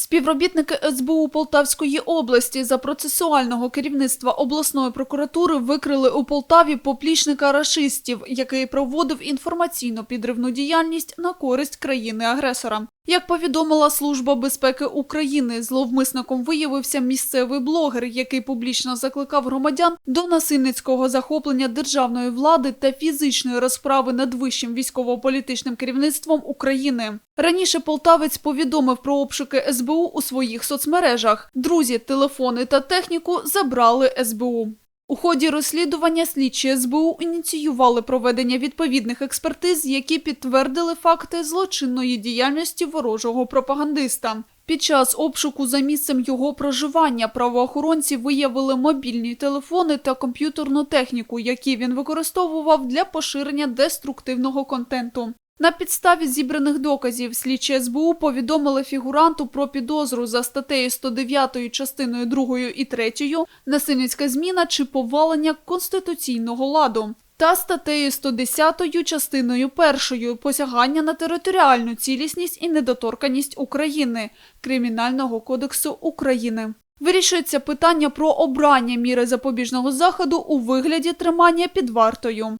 Співробітники СБУ Полтавської області за процесуального керівництва обласної прокуратури викрили у Полтаві поплічника рашистів, який проводив інформаційно-підривну діяльність на користь країни-агресора. Як повідомила Служба безпеки України, зловмисником виявився місцевий блогер, який публічно закликав громадян до насильницького захоплення державної влади та фізичної розправи над вищим військово-політичним керівництвом України. Раніше полтавець повідомив про обшуки СБУ у своїх соцмережах. Друзі, телефони та техніку забрали СБУ. У ході розслідування слідчі СБУ ініціювали проведення відповідних експертиз, які підтвердили факти злочинної діяльності ворожого пропагандиста. Під час обшуку за місцем його проживання правоохоронці виявили мобільні телефони та комп'ютерну техніку, які він використовував для поширення деструктивного контенту. На підставі зібраних доказів слідчі СБУ повідомили фігуранту про підозру за статтею 109 частиною 2 і 3 насильницька зміна чи повалення конституційного ладу та статтею 110 частиною 1 посягання на територіальну цілісність і недоторканність України Кримінального кодексу України. Вирішується питання про обрання міри запобіжного заходу у вигляді тримання під вартою.